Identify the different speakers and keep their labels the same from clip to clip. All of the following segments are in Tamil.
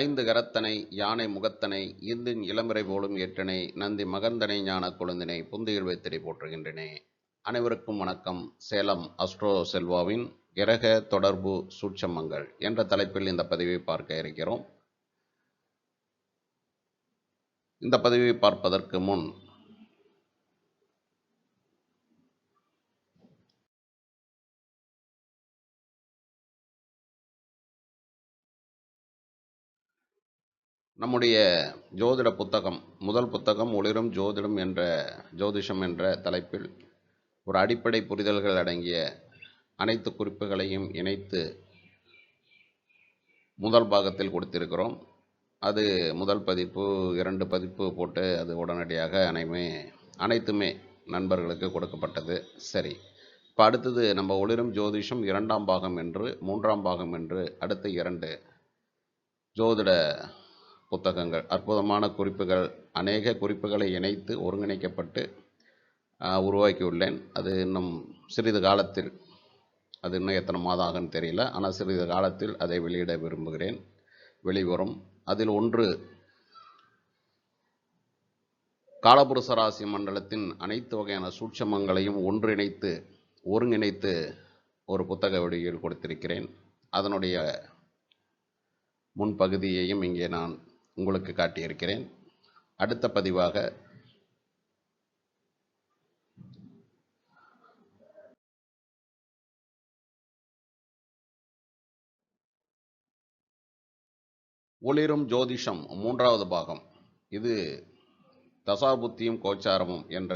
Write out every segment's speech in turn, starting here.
Speaker 1: ஐந்து கரத்தனை யானை முகத்தனை இந்தின் இளம்பிறை போலும் ஏற்றனை நந்தி மகந்தனை ஞான கொழுந்தினை புந்தியில் வைத்திரை போற்றுகின்றனே. அனைவருக்கும் வணக்கம். சேலம் அஸ்ட்ரோ செல்வாவின் கிரக தொடர்பு சூட்சமங்கள் என்ற தலைப்பில் இந்த பதிவை பார்க்க இருக்கிறோம். இந்த பதிவை பார்ப்பதற்கு முன் நம்முடைய ஜோதிட புத்தகம் முதல் புத்தகம் ஒளிரும் ஜோதிடம் என்ற ஜோதிஷம் என்ற தலைப்பில் ஒரு அடிப்படை புரிதல்கள் அடங்கிய அனைத்து குறிப்புகளையும் இணைத்து முதல் பாகத்தில் கொடுத்திருக்கிறோம். அது முதல் பதிப்பு இரண்டு பதிப்பு போட்டு அது உடனடியாக அனைமே அனைத்துமே நண்பர்களுக்கு கொடுக்கப்பட்டது. சரி இப்போ அடுத்தது நம்ம ஒளிரும் ஜோதிஷம் இரண்டாம் பாகம் என்று மூன்றாம் பாகம் என்று அடுத்த இரண்டு ஜோதிட புத்தகங்கள். அற்புதமான குறிப்புகள். அநேக குறிப்புகளை இணைத்து ஒருங்கிணைக்கப்பட்டு உருவாக்கியுள்ளேன். அது இன்னும் சிறிது காலத்தில் அது இன்னும் எத்தனை மாதம் ஆகும்னு தெரியல. ஆனால் சிறிது காலத்தில் அதை வெளியிட விரும்புகிறேன். வெளிவரும். அதில் ஒன்று காலபுருஷ ராசி மண்டலத்தின் அனைத்து வகையான சூட்சமங்களையும் ஒன்றிணைத்து ஒருங்கிணைத்து ஒரு புத்தக வடிவில் கொடுத்திருக்கிறேன். அதனுடைய முன்பகுதியையும் இங்கே நான் உங்களுக்கு காட்டியிருக்கிறேன். அடுத்த பதிவாக ஒளிரும் ஜோதிஷம் மூன்றாவது பாகம். இது தசாபுத்தியும் கோச்சாரமும் என்ற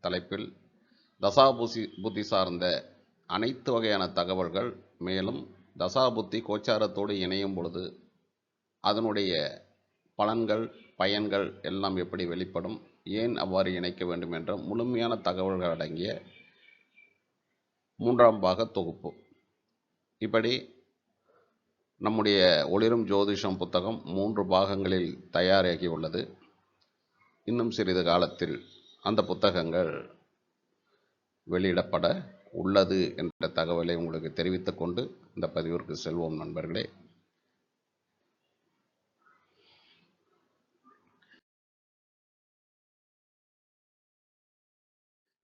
Speaker 1: தலைப்பில் தசாபுசி புத்தி சார்ந்த அனைத்து வகையான தகவல்கள் மேலும் தசாபுத்தி கோச்சாரத்தோடு இணையும் பொழுது அதனுடைய பலன்கள் பயன்கள் எல்லாம் எப்படி வெளிப்படும்? ஏன் அவ்வாறு இணைக்க வேண்டும் என்ற முழுமையான தகவல்கள் அடங்கிய மூன்றாம் பாக தொகுப்பு. இப்படி நம்முடைய ஒளிரும் ஜோதிஷம் புத்தகம் மூன்று பாகங்களில் தயாராகி உள்ளது. இன்னும் சிறிது காலத்தில் அந்த புத்தகங்கள் வெளியிடப்பட உள்ளது என்ற தகவலை உங்களுக்கு தெரிவித்துக்கொண்டு இந்த பதிவிற்கு செல்வோம் நண்பர்களே.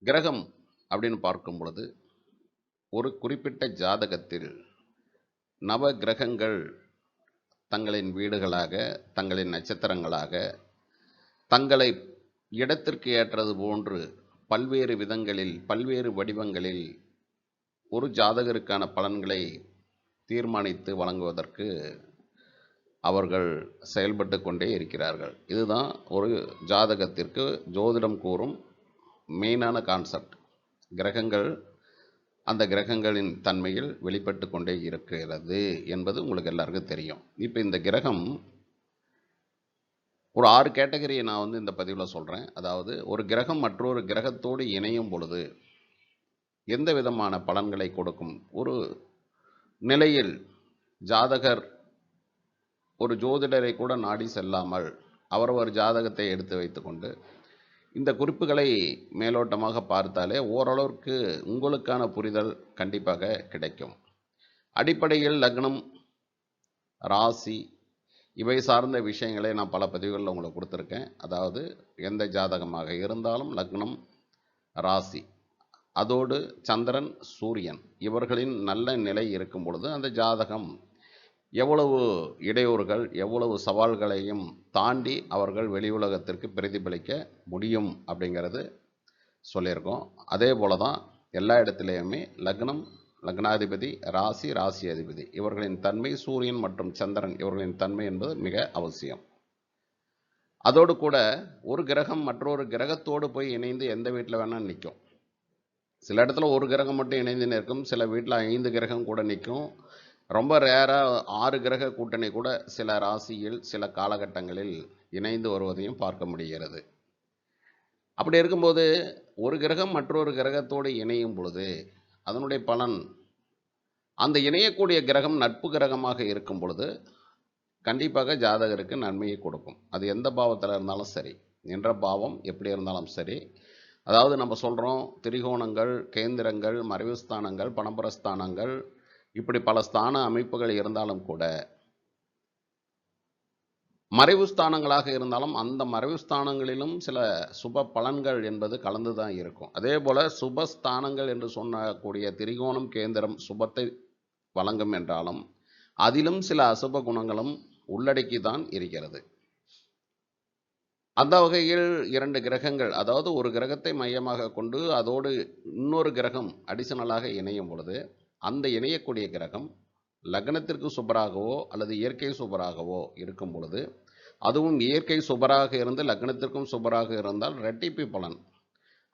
Speaker 1: கிரகம் அப்படின்னு பார்க்கும் பொழுது ஒரு குறிப்பிட்ட ஜாதகத்தில் நவ கிரகங்கள் தங்களின் வீடுகளாக தங்களின் நட்சத்திரங்களாக தங்களை இடத்திற்கு ஏற்றது போன்று பல்வேறு விதங்களில் பல்வேறு வடிவங்களில் ஒரு ஜாதகருக்கான பலன்களை தீர்மானித்து வழங்குவதற்கு அவர்கள் செயல்பட்டு கொண்டே இருக்கிறார்கள். இதுதான் ஒரு ஜாதகத்திற்கு ஜோதிடம் கூறும் மெயினான கான்செப்ட் கிரகங்கள் அந்த கிரகங்களின் தன்மையில் வெளிப்பட்டு கொண்டே இருக்கிறது என்பது உங்களுக்கு எல்லாருக்கும் தெரியும். இப்போ இந்த கிரகம் ஒரு ஆறு கேட்டகரியை நான் வந்து இந்த பதிவில் சொல்கிறேன் அதாவது ஒரு கிரகம் மற்றொரு கிரகத்தோடு இணையும் பொழுது எந்த விதமான பலன்களை கொடுக்கும்? ஒரு நிலையில் ஜாதகர் ஒரு ஜோதிடரை கூட நாடி செல்லாமல் அவரவர் ஜாதகத்தை எடுத்து வைத்துக்கொண்டு இந்த குறிப்புகளை மேலோட்டமாக பார்த்தாலே ஓரளவிற்கு உங்களுக்கான புரிதல் கண்டிப்பாக கிடைக்கும். அடிப்படையில் லக்னம் ராசி இவை சார்ந்த விஷயங்களை நான் பல பதிவுகளில் உங்களுக்கு கொடுத்துருக்கேன். அதாவது எந்த ஜாதகமாக இருந்தாலும் லக்னம் ராசி அதோடு சந்திரன் சூரியன் இவர்களின் நல்ல நிலை இருக்கும் பொழுது அந்த ஜாதகம் எவ்வளவு இடையூறுகள் எவ்வளவு சவால்களையும் தாண்டி அவர்கள் வெளி உலகத்திற்கு பிரதிபலிக்க முடியும் அப்படிங்கிறது சொல்லியிருக்கோம். அதே போல தான் எல்லா இடத்துலையுமே லக்னம் லக்னாதிபதி ராசி ராசி அதிபதி. இவர்களின் தன்மை சூரியன் மற்றும் சந்திரன் இவர்களின் தன்மை என்பது மிக அவசியம். அதோடு கூட ஒரு கிரகம் மற்றொரு கிரகத்தோடு போய் இணைந்து எந்த வீட்டில் வேணால் நிற்கும். சில இடத்துல ஒரு கிரகம் மட்டும் இணைந்து நிற்கும் சில வீட்டில் ஐந்து கிரகம் கூட நிற்கும். ரொம்ப ரேராக ஆறு கிரக கூட்டணி கூட சில ராசியில் சில காலகட்டங்களில் இணைந்து வருவதையும் பார்க்க முடிகிறது. அப்படி இருக்கும்போது ஒரு கிரகம் மற்றொரு கிரகத்தோடு இணையும் பொழுது அதனுடைய பலன் அந்த இணையக்கூடிய கிரகம் நட்பு கிரகமாக இருக்கும் பொழுது கண்டிப்பாக ஜாதகருக்கு நன்மையை கொடுக்கும். அது எந்த பாவத்தில் இருந்தாலும் சரி என்ற பாவம் எப்படி இருந்தாலும் சரி. அதாவது நம்ம சொல்கிறோம் திரிகோணங்கள் கேந்திரங்கள் மறைவுஸ்தானங்கள் ஸ்தானங்கள் ஸ்தானங்கள் இப்படி பல ஸ்தான அமைப்புகள் இருந்தாலும் கூட மறைவு ஸ்தானங்களாக இருந்தாலும் அந்த மறைவு ஸ்தானங்களிலும் சில சுப பலன்கள் என்பது கலந்து தான் இருக்கும். அதே போல் சுபஸ்தானங்கள் என்று சொன்னக்கூடிய திரிகோணம் கேந்திரம் சுபத்தை வழங்கும் என்றாலும் அதிலும் சில அசுப குணங்களும் உள்ளடக்கி தான் இருக்கிறது. அந்த வகையில் இரண்டு கிரகங்கள் அதாவது ஒரு கிரகத்தை மையமாக கொண்டு அதோடு இன்னொரு கிரகம் அடிஷனலாக இணையும் பொழுது அந்த இணையக்கூடிய கிரகம் லக்னத்திற்கு சுபராகவோ அல்லது இயற்கை சுபராகவோ இருக்கும் பொழுது அதுவும் இயற்கை சுபராக இருந்து லக்னத்திற்கும் சுபராக இருந்தால் ரெட்டிப்பு பலன்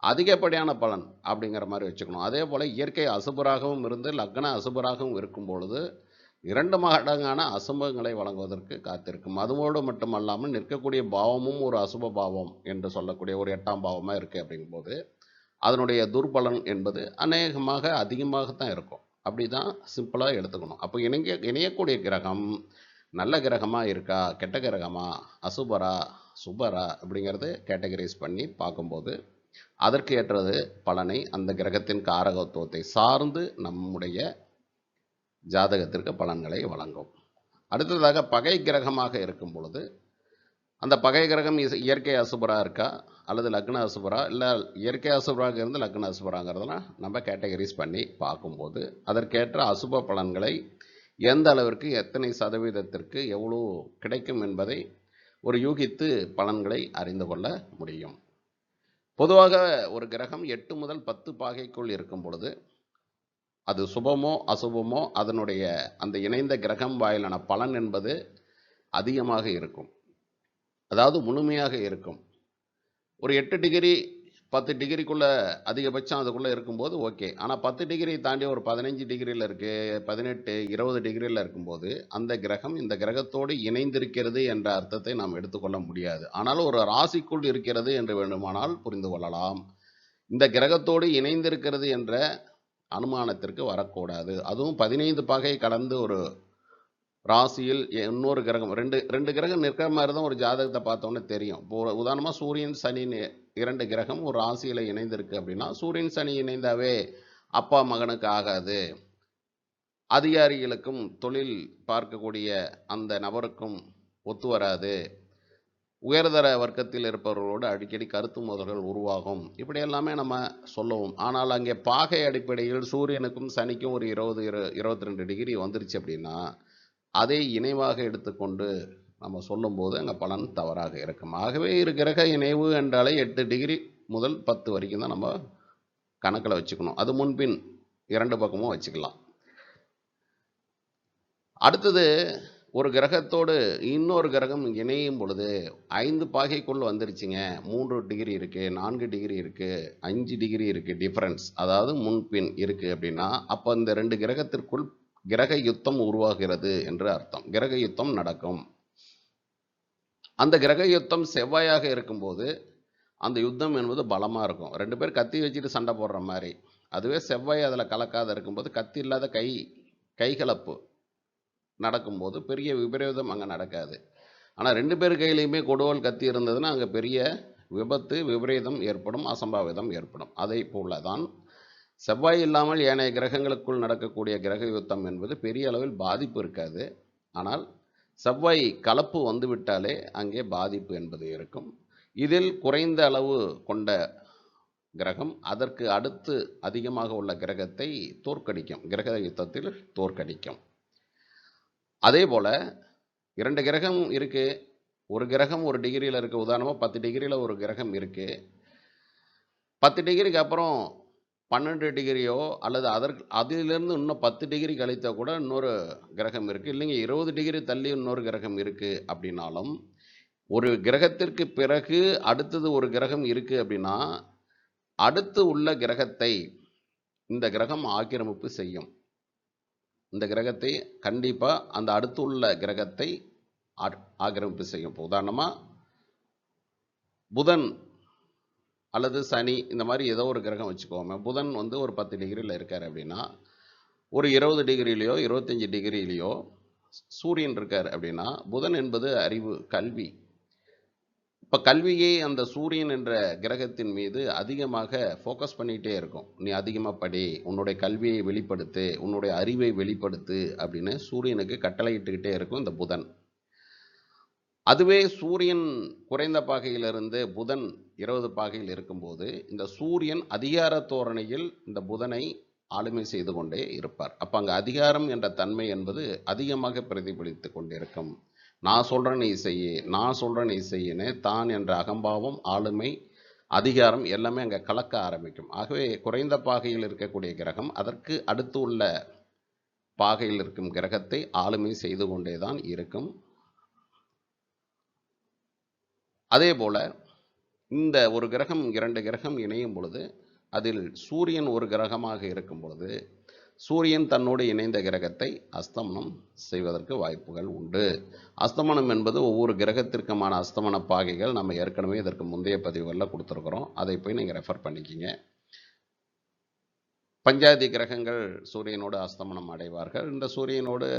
Speaker 1: அதிகப்படியான பலன் அப்படிங்கிற மாதிரி வச்சுக்கணும். அதே போல் இயற்கை அசுபராகவும் இருந்து லக்ன அசுபராகவும் இருக்கும் பொழுது இரண்டு மடங்கான அசுபங்களை வழங்குவதற்கு காத்திருக்கும். அதுவோடு மட்டுமல்லாமல் நிற்கக்கூடிய பாவமும் ஒரு அசுப பாவம் என்று சொல்லக்கூடிய ஒரு எட்டாம் பாவமாக இருக்குது அப்படிங்கும்போது அதனுடைய துர்பலன் என்பது அநேகமாக அதிகமாகத்தான் இருக்கும். அப்படி தான் சிம்பிளாக எடுத்துக்கணும். அப்போ இணைய இணையக்கூடிய கிரகம் நல்ல கிரகமாக இருக்கா கெட்ட கிரகமா அசுபரா சுபரா அப்படிங்கிறது கேட்டகரைஸ் பண்ணி பார்க்கும்போது அதற்கு ஏற்றது பலனை அந்த கிரகத்தின் காரகத்துவத்தை சார்ந்து நம்முடைய ஜாதகத்திற்கு பலன்களை வழங்கும். அடுத்ததாக பகை கிரகமாக இருக்கும் பொழுது அந்த பகை கிரகம் இஸ்- இயற்கை அசுபரா இருக்கா? அல்லது லக்ன அசுபரா? இல்லை இயற்கை அசுபராக இருந்து லக்ன அசுபராங்கிறதெல்லாம் நம்ம கேட்டகரிஸ் பண்ணி பார்க்கும்போது அதற்கேற்ற அசுப பலன்களை எந்த அளவிற்கு எத்தனை சதவீதத்திற்கு எவ்வளோ கிடைக்கும் என்பதை ஒரு யூகித்து பலன்களை அறிந்து கொள்ள முடியும். பொதுவாக ஒரு கிரகம் எட்டு முதல் பத்து பாகைக்குள் இருக்கும் பொழுது அது சுபமோ அசுபமோ அதனுடைய அந்த இணைந்த கிரகம் வாயிலான பலன் என்பது அதிகமாக இருக்கும். அதாவது முழுமையாக இருக்கும். ஒரு எட்டு டிகிரி பத்து டிகிரிக்குள்ளே அதிகபட்சம் அதுக்குள்ளே இருக்கும்போது ஓகே ஆனால் பத்து டிகிரி தாண்டி ஒரு பதினஞ்சு டிகிரியில் இருக்குது பதினெட்டு இருபது டிகிரியில் இருக்கும்போது அந்த கிரகம் இந்த கிரகத்தோடு இணைந்திருக்கிறது என்ற அர்த்தத்தை நாம் எடுத்துக்கொள்ள முடியாது. ஆனாலும் ஒரு ராசிக்குள் இருக்கிறது என்று வேண்டுமானால் புரிந்து கொள்ளலாம். இந்த கிரகத்தோடு இணைந்திருக்கிறது என்ற அனுமானத்திற்கு வரக்கூடாது. அதுவும் பதினைந்து பாகை கடந்து ஒரு ராசியில் இன்னொரு கிரகம் ரெண்டு ரெண்டு கிரகம் நிற்கிற மாதிரி தான் ஒரு ஜாதகத்தை பார்த்தோன்னே தெரியும். இப்போ உதாரணமாக சூரியன் சனி இரண்டு கிரகம் ஒரு ராசியில் இணைந்திருக்கு அப்படின்னா சூரியன் சனி இணைந்தாவே அப்பா மகனுக்கு ஆகாது. அதிகாரிகளுக்கும் தொழில் பார்க்கக்கூடிய அந்த நபருக்கும் ஒத்து வராது. உயர்தர வர்க்கத்தில் இருப்பவர்களோடு அடிக்கடி கருத்து மோதல்கள் உருவாகும். இப்படி எல்லாமே நம்ம சொல்லுவோம். ஆனால் அங்கே பாகை அடிப்படையில் சூரியனுக்கும் சனிக்கும் ஒரு இருபது இரு இருபத்தி ரெண்டு டிகிரி வந்துருச்சு அப்படின்னா அதை இணைவாக எடுத்துக்கொண்டு நம்ம சொல்லும்போது அங்கே பலன் தவறாக இருக்கும். ஆகவே இரு கிரக இணைவு என்றாலே எட்டு டிகிரி முதல் பத்து வரைக்கும் தான் நம்ம கணக்கில் வச்சுக்கணும். அது முன்பின் இரண்டு பக்கமும் வச்சுக்கலாம். அடுத்தது ஒரு கிரகத்தோடு இன்னொரு கிரகம் இணையும் பொழுது ஐந்து பாகைக்குள்ளே வந்துருச்சுங்க. மூன்று டிகிரி இருக்குது நான்கு டிகிரி இருக்குது அஞ்சு டிகிரி இருக்குது டிஃப்ரென்ஸ் அதாவது முன்பின் இருக்குது அப்படின்னா அப்போ இந்த ரெண்டு கிரகத்திற்குள் கிரக யுத்தம் உருவாகிறது என்று அர்த்தம். கிரக யுத்தம் நடக்கும். அந்த கிரக யுத்தம் செவ்வாயாக இருக்கும்போது அந்த யுத்தம் என்பது பலமாக இருக்கும். ரெண்டு பேர் கத்தி வச்சுட்டு சண்டை போடுற மாதிரி. அதுவே செவ்வாய் அதில் கலக்காத இருக்கும்போது கத்தி இல்லாத கை கைகலப்பு நடக்கும்போது பெரிய விபரீதம் அங்கே நடக்காது. ஆனால் ரெண்டு பேர் கையிலையுமே கொடுவல் கத்தி இருந்ததுன்னா அங்கே பெரிய விபத்து விபரீதம் ஏற்படும் அசம்பாவிதம் ஏற்படும். அதை போல தான் செவ்வாய் இல்லாமல் ஏனைய கிரகங்களுக்குள் நடக்கக்கூடிய கிரக யுத்தம் என்பது பெரிய அளவில் பாதிப்பு இருக்காது. ஆனால் செவ்வாய் கலப்பு வந்துவிட்டாலே அங்கே பாதிப்பு என்பது இருக்கும். இதில் குறைந்த அளவு கொண்ட கிரகம் அதற்கு அடுத்து அதிகமாக உள்ள கிரகத்தை தோற்கடிக்கும். கிரக யுத்தத்தில் தோற்கடிக்கும். அதே போல் இரண்டு கிரகம் இருக்குது ஒரு கிரகம் ஒரு டிகிரியில் இருக்குது உதாரணமாக பத்து டிகிரியில் ஒரு கிரகம் இருக்குது பத்து டிகிரிக்கு அப்புறம் பன்னெண்டு டிகிரியோ அல்லது அதற்கு அதிலிருந்து இன்னும் பத்து டிகிரி கழித்தால் கூட இன்னொரு கிரகம் இருக்குது இல்லைங்க இருபது டிகிரி தள்ளி இன்னொரு கிரகம் இருக்குது அப்படின்னாலும் ஒரு கிரகத்திற்கு பிறகு அடுத்தது ஒரு கிரகம் இருக்குது அப்படின்னா அடுத்து உள்ள கிரகத்தை இந்த கிரகம் ஆக்கிரமிப்பு செய்யும். இந்த கிரகத்தை கண்டிப்பாக அந்த அடுத்து உள்ள கிரகத்தை ஆக்கிரமிப்பு செய்யும். இப்போ உதாரணமாக புதன் அல்லது சனி இந்த மாதிரி ஏதோ ஒரு கிரகம் வச்சுக்கோமே. புதன் வந்து ஒரு பத்து டிகிரியில் இருக்கார் அப்படின்னா ஒரு இருபது டிகிரிலேயோ இருபத்தஞ்சி டிகிரிலேயோ சூரியன் இருக்கார் அப்படின்னா புதன் என்பது அறிவு கல்வி. இப்போ கல்வியை அந்த சூரியன் என்ற கிரகத்தின் மீது அதிகமாக ஃபோக்கஸ் பண்ணிகிட்டே இருக்கும். நீ அதிகமாக படி உன்னுடைய கல்வியை வெளிப்படுத்து உன்னுடைய அறிவை வெளிப்படுத்து அப்படின்னு சூரியனுக்கு கட்டளையிட்டுக்கிட்டே இருக்கும் இந்த புதன். அதுவே சூரியன் குறைந்த பாகையிலிருந்து புதன் இருபது பாகையில் இருக்கும்போது இந்த சூரியன் அதிகார தோரணையில் இந்த புதனை ஆளுமை செய்து கொண்டே இருப்பார். அப்போ அங்கே அதிகாரம் என்ற தன்மை என்பது அதிகமாக பிரதிபலித்து கொண்டிருக்கும். நான் சொல்கிறேன் நீ செய்ய நான் சொல்கிறேன் நீ செய்யின்னு தான் என்ற அகம்பாவம் ஆளுமை அதிகாரம் எல்லாமே அங்கே கலக்க ஆரம்பிக்கும். ஆகவே குறைந்த பாகையில் இருக்கக்கூடிய கிரகம் அதற்கு அடுத்து உள்ள பாகையில் இருக்கும் கிரகத்தை ஆளுமை செய்து கொண்டே தான் இருக்கும். அதே போல் இந்த ஒரு கிரகம் இரண்டு கிரகம் இணையும் பொழுது அதில் சூரியன் ஒரு கிரகமாக இருக்கும் பொழுது சூரியன் தன்னோடு இணைந்த கிரகத்தை அஸ்தமனம் செய்வதற்கு வாய்ப்புகள் உண்டு. அஸ்தமனம் என்பது ஒவ்வொரு கிரகத்திற்குமான அஸ்தமன பாகைகள் நம்ம ஏற்கனவே இதற்கு முந்தைய பதிவுகளில் கொடுத்துருக்குறோம். அதை போய் நீங்கள் ரெஃபர் பண்ணிக்கிங்க. பஞ்சாதி கிரகங்கள் சூரியனோடு அஸ்தமனம் அடைவார்கள். இந்த சூரியனோடு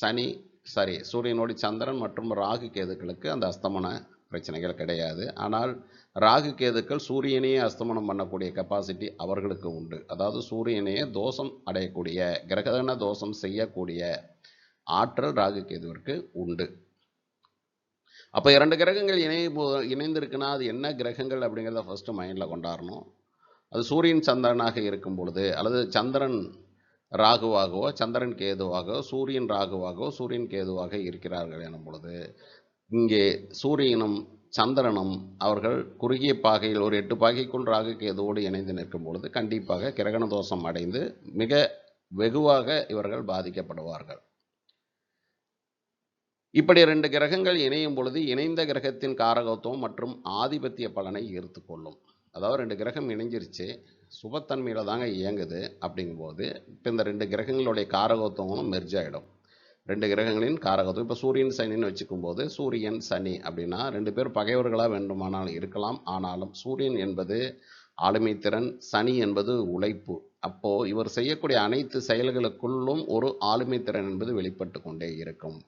Speaker 1: சனி சாரி சூரியனோடு சந்திரன் மற்றும் ராகு கேதுக்களுக்கு அந்த அஸ்தமன பிரச்சனைகள் கிடையாது. ஆனால் ராகு கேதுக்கள் சூரியனையே அஸ்தமனம் பண்ணக்கூடிய கெப்பாசிட்டி அவர்களுக்கு உண்டு. அதாவது சூரியனையே தோஷம் அடையக்கூடிய கிரகண தோஷம் செய்யக்கூடிய ஆற்றல் ராகு கேதுவிற்கு உண்டு. அப்போ இரண்டு கிரகங்கள் இணைய இணைந்திருக்குன்னா அது என்ன கிரகங்கள் அப்படிங்கிறத ஃபஸ்ட்டு மைண்டில் கொண்டாடணும் அது சூரியன் சந்திரனாக இருக்கும் பொழுது அல்லது சந்திரன் ராகுவாகவோ சந்திரன் கேதுவாகவோ சூரியன் ராகுவாகவோ சூரியன் கேதுவாக இருக்கிறார்கள் எனும் பொழுது இங்கே சூரியனும் சந்திரனும் அவர்கள் குறுகிய பாகையில் ஒரு எட்டு பாகைக்குள் ராகு கேதுவோடு இணைந்து நிற்கும் பொழுது கண்டிப்பாக கிரகண தோஷம் அடைந்து மிக வெகுவாக இவர்கள் பாதிக்கப்படுவார்கள். இப்படி ரெண்டு கிரகங்கள் இணையும் பொழுது இணைந்த கிரகத்தின் காரகத்துவம் மற்றும் ஆதிபத்திய பலனை ஈர்த்து கொள்ளும். அதாவது ரெண்டு கிரகம் இணைஞ்சிருச்சு சுபத்தன்மையில் தாங்க இயங்குது அப்படிங்கும்போது இப்போ இந்த ரெண்டு கிரகங்களுடைய காரகத்துவங்களும் மெர்ஜ் ஆகிடும் ரெண்டு கிரகங்களின் காரகத்துவம். இப்போ சூரியன் சனின்னு வச்சுக்கும் போது சூரியன் சனி அப்படின்னா ரெண்டு பேர் பகைவர்களாக வேண்டுமானால் இருக்கலாம். ஆனாலும் சூரியன் என்பது ஆளுமை திறன் சனி என்பது உழைப்பு. அப்போ இவர் செய்யக்கூடிய அனைத்து செயல்களுக்குள்ளும் ஒரு ஆளுமை திறன் என்பது வெளிப்பட்டு கொண்டே இருக்கும்.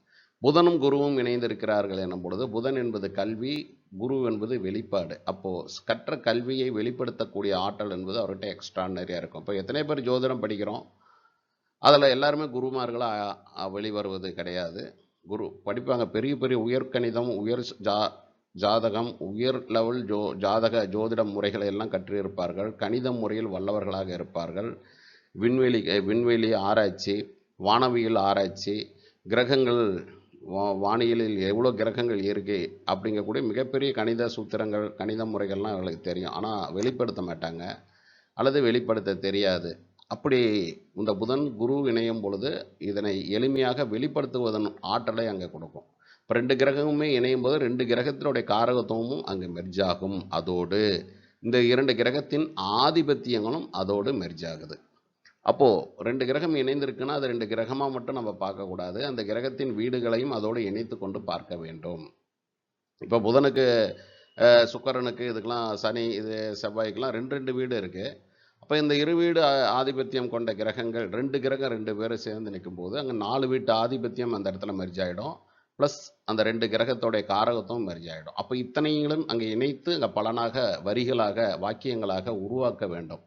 Speaker 1: புதனும் குருவும் இணைந்திருக்கிறார்கள் எனும் பொழுது புதன் என்பது கல்வி குரு என்பது வெளிப்பாடு. அப்போது கற்ற கல்வியை வெளிப்படுத்தக்கூடிய ஆற்றல் என்பது அவர்கிட்ட எக்ஸ்ட்ரானரியாக இருக்கும். இப்போ எத்தனை பேர் ஜோதிடம் படிக்கிறோம்? அதில் எல்லாருமே குருமார்களாக வெளிவருவது கிடையாது. குரு படிப்பாங்க. பெரிய பெரிய உயர்கணிதம் உயர் ஜா ஜாதகம் உயர் லெவல் ஜோ ஜாதக ஜோதிட முறைகளை எல்லாம் கற்றிருப்பார்கள். கணித முறையில் வல்லவர்களாக இருப்பார்கள். விண்வெளி விண்வெளி ஆராய்ச்சி வானவியல் ஆராய்ச்சி கிரகங்கள் வா வானியலில் எவ்வளோ கிரகங்கள் இருக்கு அப்படிங்கக்கூடிய மிகப்பெரிய கணித சூத்திரங்கள் கணித முறைகள்லாம் அவர்களுக்கு தெரியும். ஆனால் வெளிப்படுத்த மாட்டாங்க. அல்லது வெளிப்படுத்த தெரியாது. அப்படி இந்த புதன் குரு இணையும் பொழுது இதனை எளிமையாக வெளிப்படுத்துவதன் ஆற்றலை அங்கே கொடுக்கும். இப்போ ரெண்டு கிரகமுமே இணையும் போது ரெண்டு கிரகத்தினுடைய காரகத்துவமும் அங்கே மெர்ஜ் ஆகும். அதோடு இந்த இரண்டு கிரகத்தின் ஆதிபத்தியங்களும் அதோடு மெர்ஜ் ஆகுது. அப்போது ரெண்டு கிரகம் இணைந்திருக்குன்னா அது ரெண்டு கிரகமாக மட்டும் நம்ம பார்க்கக்கூடாது. அந்த கிரகத்தின் வீடுகளையும் அதோடு இணைத்து கொண்டு பார்க்க வேண்டும். இப்போ புதனுக்கு சுக்கரனுக்கு இதுக்கெல்லாம் சனி இது செவ்வாய்க்கெல்லாம் ரெண்டு ரெண்டு வீடு இருக்குது அப்போ இந்த இரு வீடு ஆதிபத்தியம் கொண்ட கிரகங்கள் ரெண்டு கிரகம் ரெண்டு பேரும் சேர்ந்து நிற்கும் போது அங்கே நாலு வீட்டு ஆதிபத்தியம் அந்த இடத்துல மெர்ஜ் ஆகிடும் ப்ளஸ் அந்த ரெண்டு கிரகத்தோடைய காரகத்தும் மெர்ஜ் ஆகிடும் அப்போ இத்தனைகளும் அங்கே இணைத்து அங்கே பலனாக வரிகளாக வாக்கியங்களாக உருவாக்க வேண்டும்.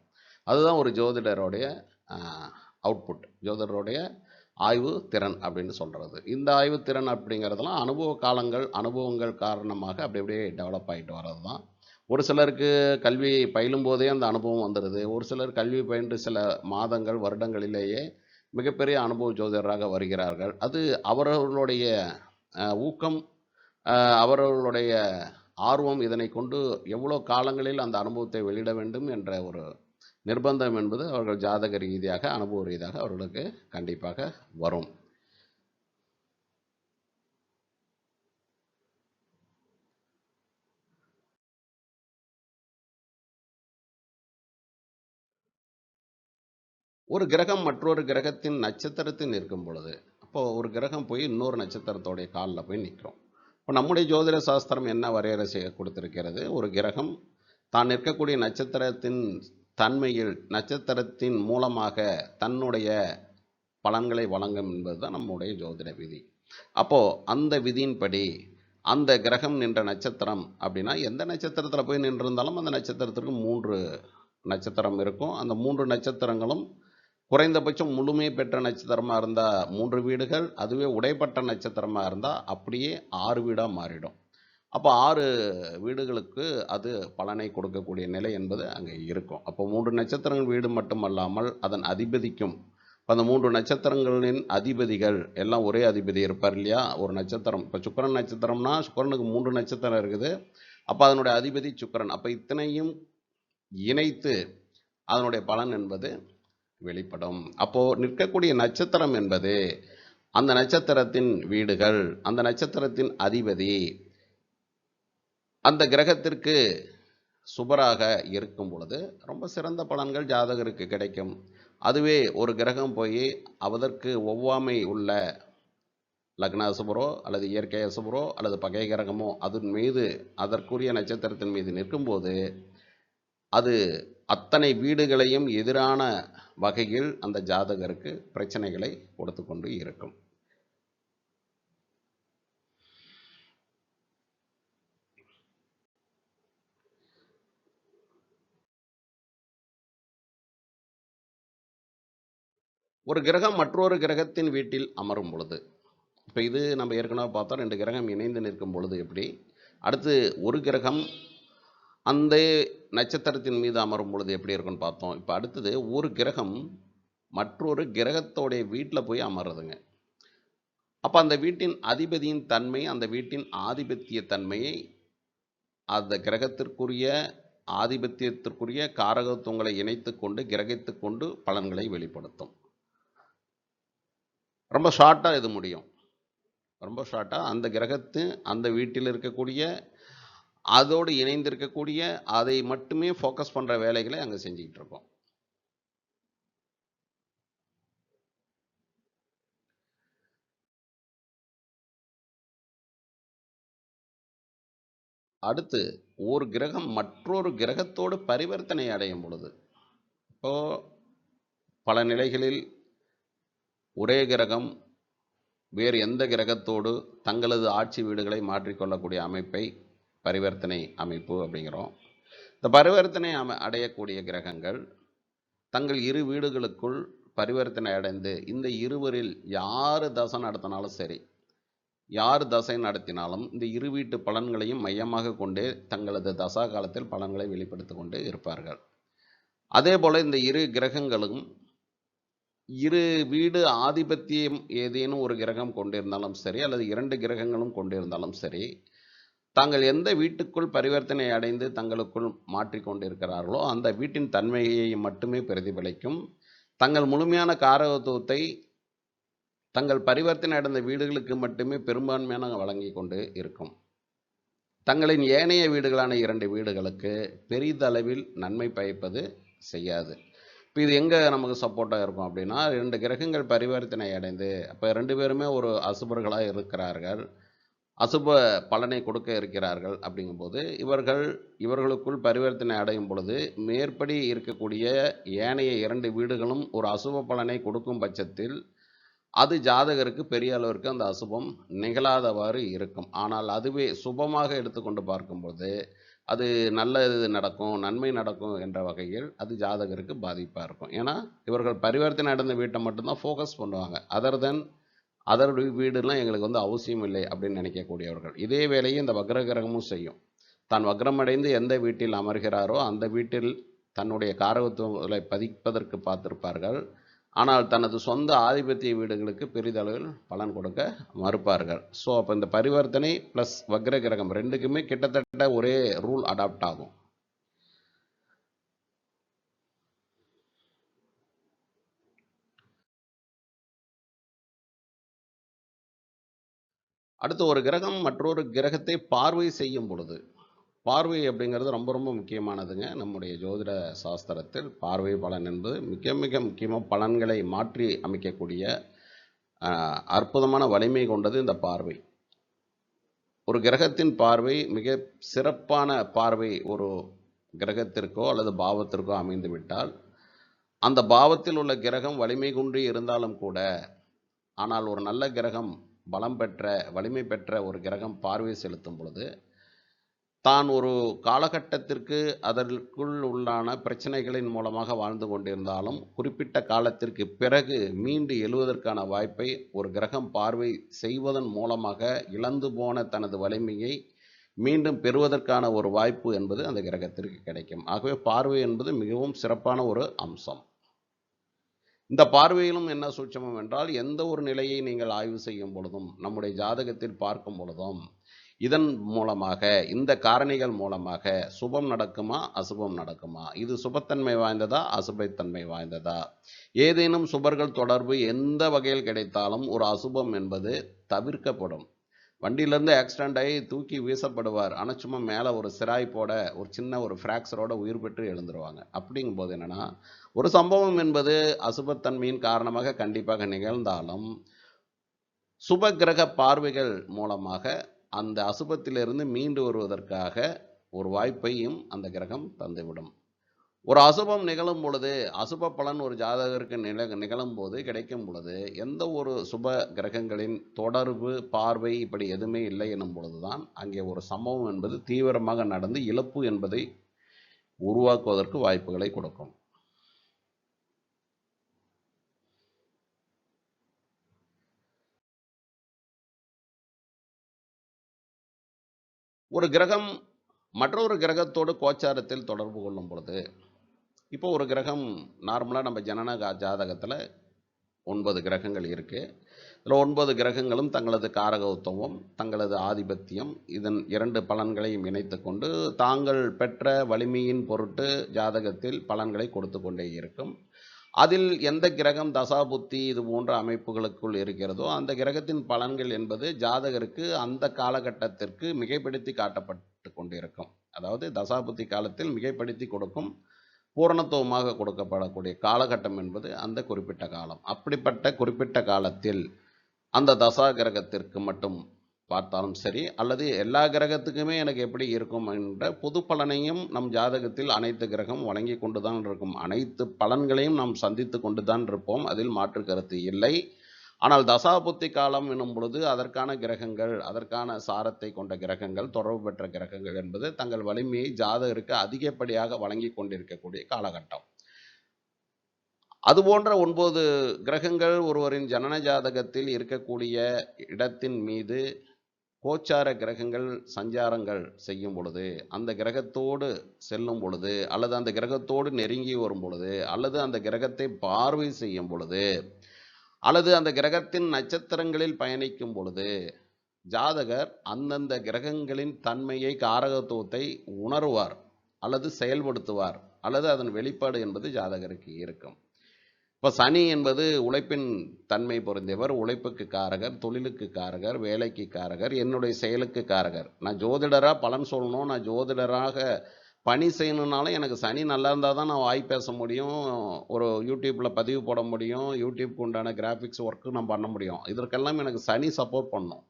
Speaker 1: அதுதான் ஒரு ஜோதிடருடைய அவுட்புட் ஜோதிடருடைய ஆய்வு திறன் அப்படின்னு சொல்கிறது இந்த ஆய்வு திறன் அப்படிங்கிறதெல்லாம் அனுபவ காலங்கள் அனுபவங்கள் காரணமாக அப்படி அப்படியே டெவலப் ஆகிட்டு வர்றது தான் ஒரு சிலருக்கு கல்வி பயிலும் போதே அந்த அனுபவம் வந்துடுது ஒரு சிலர் கல்வி பயின்று சில மாதங்கள் வருடங்களிலேயே மிகப்பெரிய அனுபவ ஜோதிடராக வருகிறார்கள். அது அவர்களுடைய ஊக்கம் அவரவர்களுடைய அவர்களுடைய ஆர்வம் இதனை கொண்டு எவ்வளோ காலங்களில் அந்த அனுபவத்தை வெளியிட வேண்டும் என்ற ஒரு நிர்பந்தம் என்பது அவர்கள் ஜாதக ரீதியாக அனுபவ ரீதியாக அவர்களுக்கு கண்டிப்பாக வரும். ஒரு கிரகம் மற்றொரு கிரகத்தின் நட்சத்திரத்தில் நிற்கும் பொழுது அப்போது ஒரு கிரகம் போய் இன்னொரு நட்சத்திரத்தோடைய காலில் போய் நிற்கிறோம். இப்போ நம்முடைய ஜோதிட சாஸ்திரம் என்ன வரையறை செய்ய கொடுத்துருக்கிறது? ஒரு கிரகம் தான் நிற்கக்கூடிய நட்சத்திரத்தின் தன்மையில் நட்சத்திரத்தின் மூலமாக தன்னுடைய பலன்களை வழங்கும் என்பதுதான் நம்முடைய ஜோதிட விதி. அப்போது அந்த விதியின்படி அந்த கிரகம் நின்ற நட்சத்திரம் அப்படின்னா எந்த நட்சத்திரத்தில் போய் நின்றிருந்தாலும் அந்த நட்சத்திரத்திற்கு மூன்று நட்சத்திரம் இருக்கும். அந்த மூன்று நட்சத்திரங்களும் குறைந்தபட்சம் முழுமை பெற்ற நட்சத்திரமாக இருந்தால் மூன்று வீடுகள் அதுவே உடைப்பட்ட நட்சத்திரமாக இருந்தால் அப்படியே ஆறு வீடாக மாறிடும். அப்போ ஆறு வீடுகளுக்கு அது பலனை கொடுக்கக்கூடிய நிலை என்பது அங்கே இருக்கும். அப்போ மூன்று நட்சத்திரங்கள் வீடு மட்டுமல்லாமல் அதன் அதிபதிக்கும் இப்போ அந்த மூன்று நட்சத்திரங்களின் அதிபதிகள் எல்லாம் ஒரே அதிபதி இருப்பார் இல்லையா? ஒரு நட்சத்திரம். இப்போ சுக்கரன் நட்சத்திரம்னா சுக்கரனுக்கு மூன்று நட்சத்திரம் இருக்குது. அப்போ அதனுடைய அதிபதி சுக்கரன். அப்போ இத்தனையும் இணைத்து அதனுடைய பலன் என்பது வெளிப்படும். அப்போ நிற்கக்கூடிய நட்சத்திரம் என்பது அந்த நட்சத்திரத்தின் வீடுகள் அந்த நட்சத்திரத்தின் அதிபதி அந்த கிரகத்திற்கு சுபராக இருக்கும் பொழுது ரொம்ப சிறந்த பலன்கள் ஜாதகருக்கு கிடைக்கும். அதுவே ஒரு கிரகம் போய் அதற்கு ஒவ்வாமை உள்ள லக்ன அசுபரோ அல்லது இயற்கை அசுபரோ அல்லது பகை கிரகமோ அதன் மீது அதற்குரிய நட்சத்திரத்தின் மீது நிற்கும்போது அது அத்தனை வீடுகளையும் எதிரான வகையில் அந்த ஜாதகருக்கு பிரச்சனைகளை கொடுத்து கொண்டு இருக்கும். ஒரு கிரகம் மற்றொரு கிரகத்தின் வீட்டில் அமரும் பொழுது இப்போ இது நம்ம ஏற்கனவே பார்த்தோம் ரெண்டு கிரகம் இணைந்து நிற்கும் பொழுது எப்படி? அடுத்து ஒரு கிரகம் அந்த நட்சத்திரத்தின் மீது அமரும் பொழுது எப்படி இருக்குன்னு பார்த்தோம். இப்போ அடுத்தது ஒரு கிரகம் மற்றொரு கிரகத்தோடைய வீட்டில் போய் அமருதுங்க. அப்போ அந்த வீட்டின் அதிபதியின் தன்மை அந்த வீட்டின் ஆதிபத்திய தன்மையை அந்த கிரகத்திற்குரிய ஆதிபத்தியத்திற்குரிய காரகத்துவங்களை இணைத்து கொண்டு கிரகித்து கொண்டு பலன்களை வெளிப்படுத்தும். ரொம்ப ஷார்ட்டாக இது முடியும். ரொம்ப ஷார்ட்டாக அந்த கிரகத்து அந்த வீட்டில் இருக்கக்கூடிய அதோடு இணைந்திருக்கக்கூடிய அதை மட்டுமே ஃபோக்கஸ் பண்ணுற வேலைகளை அங்கே செஞ்சுக்கிட்டு இருக்கோம் அடுத்து ஒரு கிரகம் மற்றொரு கிரகத்தோடு பரிவர்த்தனை அடையும் பொழுது இப்போ பல நிலைகளில் ஒரே கிரகம் வேறு எந்த கிரகத்தோடு தங்களது ஆட்சி வீடுகளை மாற்றிக்கொள்ளக்கூடிய அமைப்பை பரிவர்த்தனை அமைப்பு அப்படிங்கிறோம். இந்த பரிவர்த்தனை அம அடையக்கூடிய கிரகங்கள் தங்கள் இரு வீடுகளுக்குள் பரிவர்த்தனை அடைந்து இந்த இருவரில் யார் தசை நடத்தினாலும் சரி யார் தசை நடத்தினாலும் இந்த இரு வீட்டு பலன்களையும் மையமாக கொண்டே தங்களது தசா காலத்தில் பலன்களை வெளிப்படுத்தி கொண்டு இருப்பார்கள். அதே போல் இந்த இரு கிரகங்களும் இரு வீடு ஆதிபத்தியம் ஏதேனும் ஒரு கிரகம் கொண்டிருந்தாலும் சரி அல்லது இரண்டு கிரகங்களும் கொண்டிருந்தாலும் சரி தாங்கள் எந்த வீட்டுக்குள் பரிவர்த்தனை அடைந்து தங்களுக்குள் மாற்றிக்கொண்டிருக்கிறார்களோ அந்த வீட்டின் தன்மையை மட்டுமே பிரதிபலிக்கும். தங்கள் முழுமையான காரகத்துவத்தை தங்கள் பரிவர்த்தனை அடைந்த வீடுகளுக்கு மட்டுமே பெரும்பான்மையான வழங்கி கொண்டு இருக்கும். தங்களின் ஏனைய வீடுகளான இரண்டு வீடுகளுக்கு பெரிதளவில் நன்மை பயப்பது செய்யாது. இப்போ இது எங்கே நமக்கு சப்போர்ட்டாக இருக்கும் அப்படின்னா ரெண்டு கிரகங்கள் பரிவர்த்தனை அடைந்து அப்போ ரெண்டு பேருமே ஒரு அசுபர்களாக இருக்கிறார்கள். அசுப பலனை கொடுக்க இருக்கிறார்கள் அப்படிங்கும்போது இவர்கள் இவர்களுக்குள் பரிவர்த்தனை அடையும் பொழுது மேற்படி இருக்கக்கூடிய ஏனைய இரண்டு வீடுகளும் ஒரு அசுப பலனை கொடுக்கும் பட்சத்தில் அது ஜாதகருக்கு பெரிய அளவிற்கு அந்த அசுபம் நிகழாதவாறு இருக்கும். ஆனால் அதுவே சுபமாக எடுத்துக்கொண்டு பார்க்கும்போது அது நல்லது நடக்கும் நன்மை நடக்கும் என்ற வகையில் அது ஜாதகருக்கு பாதிப்பாக இருக்கும். ஏன்னா இவர்கள் பரிவர்த்தனை அடைந்த வீட்டை மட்டும்தான் ஃபோக்கஸ் பண்ணுவாங்க. அதர் தென் அதனுடைய வீடுலாம் எங்களுக்கு வந்து அவசியம் இல்லை அப்படின்னு நினைக்கக்கூடியவர்கள். இதே வேலையை இந்த வக்ரகிரகமும் செய்யும். தான் வக்ரமடைந்து எந்த வீட்டில் அமர்கிறாரோ அந்த வீட்டில் தன்னுடைய காரகத்துவங்களை பதிப்பதற்கு பார்த்திருப்பார்கள். ஆனால் தனது சொந்த ஆதிபத்திய வீடுகளுக்கு பெரிதளவில் பலன் கொடுக்க மறுப்பார்கள். ஸோ அப்போ இந்த பரிவர்த்தனை ப்ளஸ் வக்ர கிரகம் ரெண்டுக்குமே கிட்டத்தட்ட ஒரே ரூல் அடாப்ட் ஆகும். அடுத்து ஒரு கிரகம் மற்றொரு கிரகத்தை பார்வை செய்யும் பொழுது பார்வை அப்படிங்கிறது ரொம்ப ரொம்ப முக்கியமானதுங்க. நம்முடைய ஜோதிட சாஸ்திரத்தில் பார்வை பலன் என்பது மிக மிக முக்கியமாக பலன்களை மாற்றி அமைக்கக்கூடிய அற்புதமான வலிமை கொண்டது இந்த பார்வை. ஒரு கிரகத்தின் பார்வை மிக சிறப்பான பார்வை ஒரு கிரகத்திற்கோ அல்லது பாவத்திற்கோ அமைந்துவிட்டால் அந்த பாவத்தில் உள்ள கிரகம் வலிமை குன்றி இருந்தாலும் கூட ஆனால் ஒரு நல்ல கிரகம் பலம் பெற்ற வலிமை பெற்ற ஒரு கிரகம் பார்வை செலுத்தும் பொழுது தான் ஒரு காலகட்டத்திற்கு அதற்குள் உள்ளான பிரச்சனைகளின் மூலமாக வாழ்ந்து கொண்டிருந்தாலும் குறிப்பிட்ட காலத்திற்கு பிறகு மீண்டு எழுவதற்கான வாய்ப்பை ஒரு கிரகம் பார்வை செய்வதன் மூலமாக இழந்து போன தனது வலிமையை மீண்டும் பெறுவதற்கான ஒரு வாய்ப்பு என்பது அந்த கிரகத்திற்கு கிடைக்கும். ஆகவே பார்வை என்பது மிகவும் சிறப்பான ஒரு அம்சம். இந்த பார்வையிலும் என்ன சூட்சமம் என்றால் எந்த ஒரு நிலையை நீங்கள் ஆய்வு செய்யும் பொழுதும் நம்முடைய ஜாதகத்தில் பார்க்கும் பொழுதும் இதன் மூலமாக இந்த காரணிகள் மூலமாக சுபம் நடக்குமா அசுபம் நடக்குமா? இது சுபத்தன்மை வாய்ந்ததா அசுபத்தன்மை வாய்ந்ததா? ஏதேனும் சுபர்கள் தொடர்பு எந்த வகையில் கிடைத்தாலும் ஒரு அசுபம் என்பது தவிர்க்கப்படும். வண்டியிலேருந்து ஆக்சிடென்ட் ஆகி தூக்கி வீசப்படுவார். ஆனால் சும்மா மேலே ஒரு சிராய் போட ஒரு சின்ன ஒரு ஃப்ராக்சரோட உயிர் பெற்று எழுந்துருவாங்க. அப்படிங்கும்போது என்னென்னா ஒரு சம்பவம் என்பது அசுபத்தன்மையின் காரணமாக கண்டிப்பாக நிகழ்ந்தாலும் சுப கிரக பார்வைகள் மூலமாக அந்த அசுபத்திலிருந்து மீண்டு வருவதற்காக ஒரு வாய்ப்பையும் அந்த கிரகம் தந்துவிடும். ஒரு அசுபம் நிகழும் பொழுது அசுப பலன் ஒரு ஜாதகருக்கு நில நிகழும் போது கிடைக்கும் பொழுது எந்த ஒரு சுப கிரகங்களின் தொடர்பு பார்வை இப்படி எதுவுமே இல்லை எனும் பொழுதுதான் அங்கே ஒரு சம்பவம் என்பது தீவிரமாக நடந்து இழப்பு என்பதை உருவாக்குவதற்கு வாய்ப்புகளை கொடுக்கும். ஒரு கிரகம் மற்றொரு கிரகத்தோடு கோச்சாரத்தில் தொடர்பு கொள்ளும் பொழுது இப்போ ஒரு கிரகம் நார்மலாக நம்ம ஜனன ஜாதகத்தில் ஒன்பது கிரகங்கள் இருக்குது இதில் ஒன்பது கிரகங்களும் தங்களது காரகத்துவம் தங்களது ஆதிபத்தியம் இதன் இரண்டு பலன்களையும் இணைத்து கொண்டு தாங்கள் பெற்ற வலிமையின் பொருட்டு ஜாதகத்தில் பலன்களை கொடுத்து கொண்டே இருக்கும். அதில் எந்த கிரகம் தசாபுத்தி இது போன்ற அமைப்புகளுக்குள் இருக்கிறதோ அந்த கிரகத்தின் பலன்கள் என்பது ஜாதகருக்கு அந்த காலகட்டத்திற்கு மிகைப்படுத்தி காட்டப்பட்டு கொண்டிருக்கும். அதாவது தசாபுத்தி காலத்தில் மிகைப்படுத்தி கொடுக்கும் பூரணத்துவமாக கொடுக்கப்படக்கூடிய காலகட்டம் என்பது அந்த குறிப்பிட்ட காலம். அப்படிப்பட்ட குறிப்பிட்ட காலத்தில் அந்த தசா கிரகத்திற்கு மட்டும் பார்த்தாலும் சரி அல்லது எல்லா கிரகத்துக்குமே எனக்கு எப்படி இருக்கும் என்ற பொது பலனையும் நம் ஜாதகத்தில் அனைத்து கிரகம் வழங்கி கொண்டு தான் இருக்கும். அனைத்து பலன்களையும் நாம் சந்தித்து கொண்டு தான் இருப்போம். அதில் மாற்று கருத்து இல்லை. ஆனால் தசாபுத்தி காலம் என்னும் பொழுது அதற்கான கிரகங்கள் அதற்கான சாரத்தை கொண்ட கிரகங்கள் தொடர்பு பெற்ற கிரகங்கள் என்பது தங்கள் வலிமையை ஜாதகருக்கு அதிகப்படியாக வழங்கி கொண்டிருக்கக்கூடிய காலகட்டம். அதுபோன்ற ஒன்பது கிரகங்கள் ஒருவரின் ஜனன ஜாதகத்தில் இருக்கக்கூடிய இடத்தின் மீது கோச்சார கிரகங்கள் சஞ்சாரங்கள் செய்யும் பொழுது அந்த கிரகத்தோடு செல்லும் பொழுது அல்லது அந்த கிரகத்தோடு நெருங்கி வரும் பொழுது அல்லது அந்த கிரகத்தை பார்வை செய்யும் பொழுது அல்லது அந்த கிரகத்தின் நட்சத்திரங்களில் பயணிக்கும் பொழுது ஜாதகர் அந்தந்த கிரகங்களின் தன்மையை காரகத்துவத்தை உணருவார் அல்லது செயல்படுத்துவார் அல்லது அதன் வெளிப்பாடு என்பது ஜாதகருக்கு இருக்கும். இப்போ சனி என்பது உழைப்பின் தன்மை பொருந்தியவர் உழைப்புக்கு காரகர் தொழிலுக்கு காரகர் வேலைக்கு காரகர் என்னுடைய செயலுக்கு காரகர். நான் ஜோதிடராக பலன் சொல்லணும் நான் ஜோதிடராக பணி செய்யணுன்னாலும் எனக்கு சனி நல்லா இருந்தால் தான் நான் வாய் பேச முடியும் ஒரு யூடியூப்பில் பதிவு போட முடியும் யூடியூப்க்கு உண்டான கிராஃபிக்ஸ் ஒர்க்கு நான் பண்ண முடியும். இதற்கெல்லாம் எனக்கு சனி சப்போர்ட் பண்ணும்.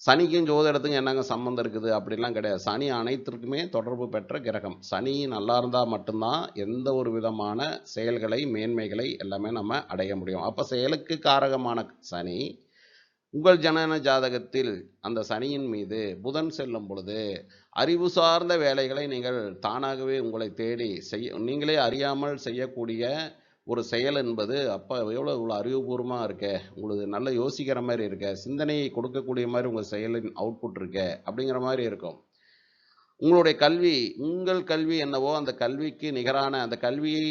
Speaker 1: சனிக்கும் ஜோதிடத்துக்கும் என்னங்க சம்மந்தம் இருக்குது? அப்படிலாம் கிடையாது. சனி அனைத்திற்குமே தொடர்பு பெற்ற கிரகம். சனி நல்லா இருந்தால் மட்டும்தான் எந்த ஒரு விதமான செயல்களை மேன்மைகளை எல்லாமே நம்ம அடைய முடியும். அப்போ செயலுக்கு காரகமான சனி உங்கள் ஜனன ஜாதகத்தில் அந்த சனியின் மீது புதன் செல்லும் பொழுது அறிவு சார்ந்த வேலைகளை நீங்கள் தானாகவே உங்களை தேடி செய்ய நீங்களே அறியாமல் செய்யக்கூடிய ஒரு செயல் என்பது அப்போ எவ்வளோ இவ்வளோ அறிவுபூர்வமாக இருக்க? உங்களுக்கு நல்ல யோசிக்கிற மாதிரி இருக்க? சிந்தனையை கொடுக்கக்கூடிய மாதிரி உங்கள் செயலின் அவுட்புட் இருக்க? அப்படிங்கிற மாதிரி இருக்கும். உங்களுடைய கல்வி உங்கள் கல்வி என்னவோ அந்த கல்விக்கு நிகரான அந்த கல்வியை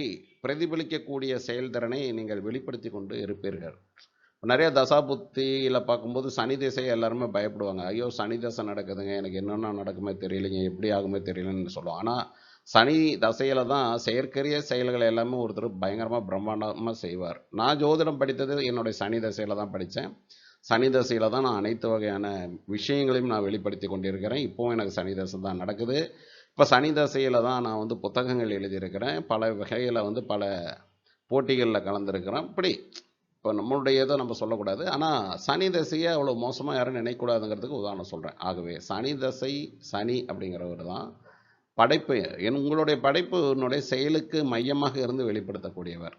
Speaker 1: பிரதிபலிக்கக்கூடிய செயல்திறனை நீங்கள் வெளிப்படுத்தி கொண்டு இருப்பீர்கள். நிறைய தசாபுத்தியில் பார்க்கும்போது சனி திசையை எல்லாருமே பயப்படுவாங்க. ஐயோ சனி தசை நடக்குதுங்க. எனக்கு என்னென்ன நடக்குமே தெரியலைங்க. எப்படி ஆகுமே தெரியலன்னு சொல்லுவோம். ஆனால் சனி தசையில் தான் செயற்கரிய செயல்கள் எல்லாமே ஒருத்தர் பயங்கரமாக பிரம்மாண்டமாக செய்வார். நான் ஜோதிடம் படித்தது என்னுடைய சனி தசையில் தான் படித்தேன். சனி தசையில் தான் நான் அனைத்து வகையான விஷயங்களையும் நான் வெளிப்படுத்தி கொண்டிருக்கிறேன். இப்போவும் எனக்கு சனி தசை தான் நடக்குது. இப்போ சனி தசையில் தான் நான் வந்து புத்தகங்கள் எழுதியிருக்கிறேன். பல வகையில் வந்து பல போட்டிகளில் கலந்துருக்கிறேன். இப்படி இப்போ நம்மளுடைய இதை நம்ம சொல்லக்கூடாது. ஆனால் சனி தசையை அவ்வளோ மோசமாக யாரும் நினைக்கக்கூடாதுங்கிறதுக்கு உதாரணம் சொல்கிறேன் ஆகவே சனி தசை சனி அப்படிங்கிறவர் தான் படைப்பு உங்களுடைய படைப்பு உன்னுடைய செயலுக்கு மையமாக இருந்து வெளிப்படுத்தக்கூடியவர்.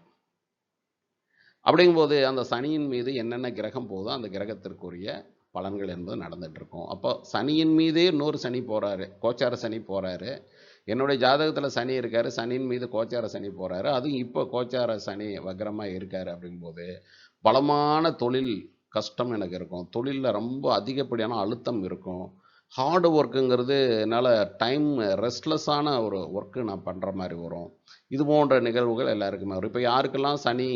Speaker 1: அப்படிங்கும்போது அந்த சனியின் மீது என்னென்ன கிரகம் போதோ அந்த கிரகத்திற்குரிய பலன்கள் என்பது நடந்துகிட்ருக்கும் அப்போ சனியின் மீதே இன்னொரு சனி போகிறாரு கோச்சார சனி போகிறாரு என்னுடைய ஜாதகத்தில் சனி இருக்கார் சனியின் மீது கோச்சார சனி போகிறாரு அதுவும் இப்போ கோச்சார சனி வக்ரமாக இருக்கார் அப்படிங்கும்போது பலமான தொழில் கஷ்டம் எனக்கு இருக்கும். தொழிலில் ரொம்ப அதிகப்படியான அழுத்தம் இருக்கும். ஹார்டு ஒர்க்குங்கிறது என்னால் டைம் ரெஸ்ட்லெஸ்ஸான ஒரு ஒர்க்கு நான் பண்ணுற மாதிரி வரும். இது போன்ற நிகழ்வுகள் எல்லாருக்குமே வரும். இப்போ யாருக்கெல்லாம் சனி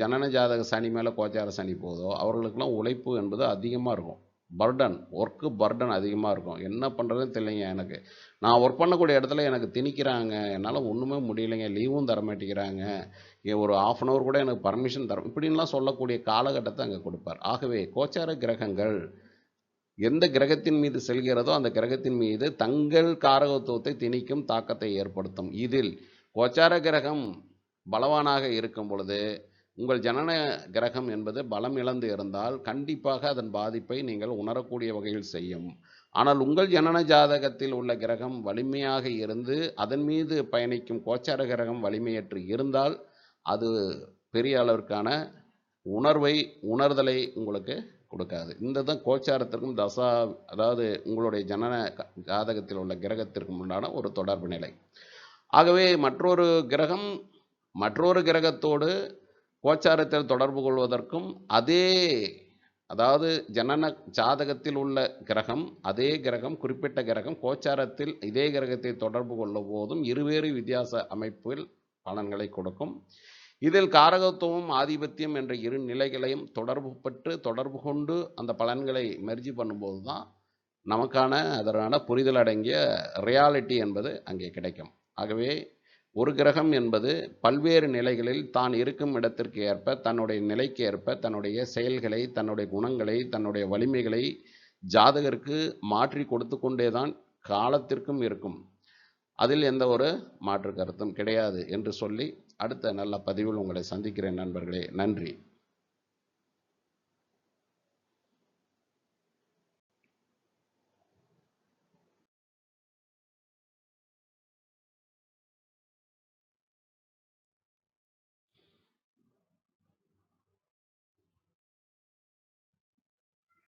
Speaker 1: ஜனன ஜாதக சனி மேலே கோச்சார சனி போதோ அவர்களுக்கெல்லாம் உழைப்பு என்பது அதிகமாக இருக்கும். பர்டன் ஒர்க்கு பர்டன் அதிகமாக இருக்கும். என்ன பண்ணுறதுன்னு தெரியலைங்க எனக்கு. நான் ஒர்க் பண்ணக்கூடிய இடத்துல எனக்கு திணிக்கிறாங்க. என்னால் ஒன்றுமே முடியலைங்க. லீவும் தர மாட்டேங்கிறாங்க. ஒரு ஆஃப் அன் ஹவர் கூட எனக்கு பர்மிஷன் தரும் இப்படின்லாம் சொல்லக்கூடிய காலகட்டத்தை அங்கே கொடுப்பார். ஆகவே கோச்சார கிரகங்கள் எந்த கிரகத்தின் மீது செல்கிறதோ அந்த கிரகத்தின் மீது தங்கள் காரகத்துவத்தை திணிக்கும் தாக்கத்தை ஏற்படுத்தும். இதில் கோச்சார கிரகம் பலவானாக இருக்கும் பொழுது உங்கள் ஜனன கிரகம் என்பது பலம் இழந்து இருந்தால் கண்டிப்பாக அதன் பாதிப்பை நீங்கள் உணரக்கூடிய வகையில் செய்யும். ஆனால் உங்கள் ஜனன ஜாதகத்தில் உள்ள கிரகம் வலிமையாக இருந்து அதன் மீது பயணிக்கும் கோச்சார கிரகம் வலிமையற்று இருந்தால் அது பெரிய அளவிற்கான உணர்வை உணர்தலை உங்களுக்கு கொடுக்காது. இந்த தான் கோச்சாரத்திற்கும் தசா அதாவது உங்களுடைய ஜனன க- ஜாதகத்தில் உள்ள கிரகத்திற்கும் உண்டான ஒரு தொடர்பு நிலை. ஆகவே மற்றொரு கிரகம் மற்றொரு கிரகத்தோடு கோச்சாரத்தில் தொடர்பு கொள்வதற்கும் அதே அதாவது ஜனன ஜாதகத்தில் உள்ள கிரகம் அதே கிரகம் குறிப்பிட்ட கிரகம் கோச்சாரத்தில் இதே கிரகத்தை தொடர்பு கொள்ளும் போதும் இருவேறு வித்தியாச அமைப்பில் பலன்களை கொடுக்கும். இதில் காரகத்துவம் ஆதிபத்தியம் என்ற இரு நிலைகளையும் தொடர்பு பெற்று தொடர்பு கொண்டு அந்த பலன்களை மெர்ஜி பண்ணும்போது தான் நமக்கான அதற்கான புரிதல் அடங்கிய ரியாலிட்டி என்பது அங்கே கிடைக்கும். ஆகவே ஒரு கிரகம் என்பது பல்வேறு நிலைகளில் தான் இருக்கும் இடத்திற்கு ஏற்ப தன்னுடைய நிலைக்கு ஏற்ப தன்னுடைய செயல்களை தன்னுடைய குணங்களை தன்னுடைய வலிமைகளை ஜாதகருக்கு மாற்றி கொடுத்து கொண்டே தான் காலத்திற்கும் இருக்கும். அதில் எந்த ஒரு மாற்று கருத்தும் கிடையாது என்று சொல்லி அடுத்த நல்ல பதிவில் உங்களை சந்திக்கிறேன் நண்பர்களே. நன்றி.